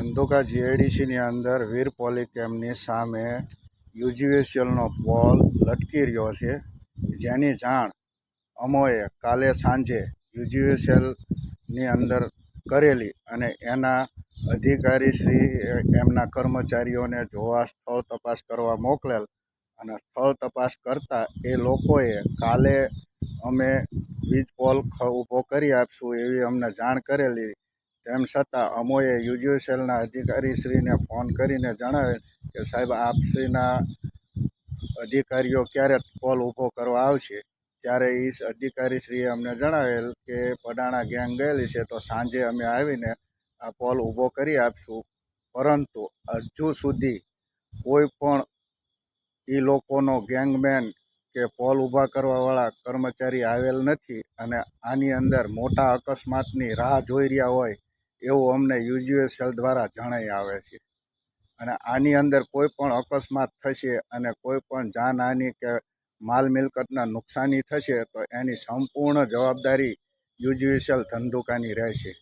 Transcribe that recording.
ધંધુકા જીઆઈડીસીની અંદર વીર પોલીકેમની સામે યુજીવીસીએલનો પોલ લટકી રહ્યો છે. જેની જાણ અમોએ કાલે સાંજે યુજીવીસીએલની અંદર કરેલી અને એના અધિકારીશ્રી એમના કર્મચારીઓને જોવા સ્થળ તપાસ કરવા મોકલેલ અને સ્થળ તપાસ કરતાં એ લોકોએ કાલે અમે વીજ પોલ ઊભો કરી આપશું એવી અમને જાણ કરેલી તેમ છતાં અમોએ યુજીવીસીએલના અધિકારીશ્રીને ફોન કરીને જણાવેલ કે, સાહેબ, આપશ્રીના અધિકારીઓ ક્યારે કોલ ઊભો કરવા આવશે? ત્યારે એ અધિકારીશ્રીએ અમને જણાવેલ કે, પડાણા ગેંગ ગયેલી છે, તો સાંજે અમે આવીને આ પોલ ઊભો કરી આપશું. પરંતુ હજુ સુધી કોઈ પણ એ લોકોનો ગેંગમેન કે પોલ ઊભા કરવાવાળા કર્મચારી આવેલ નથી અને આની અંદર મોટા અકસ્માતની રાહ જોઈ રહ્યા હોય એવું અમને યુજીવીસીએલ દ્વારા જણાઈ આવે છે. અને આની અંદર કોઈ પણ અકસ્માત થશે અને કોઈ પણ જાનહાનિ કે માલ મિલકતના નુકસાની થશે તો એની સંપૂર્ણ જવાબદારી યુજીવીસીએલ ધંધુકાની રહેશે.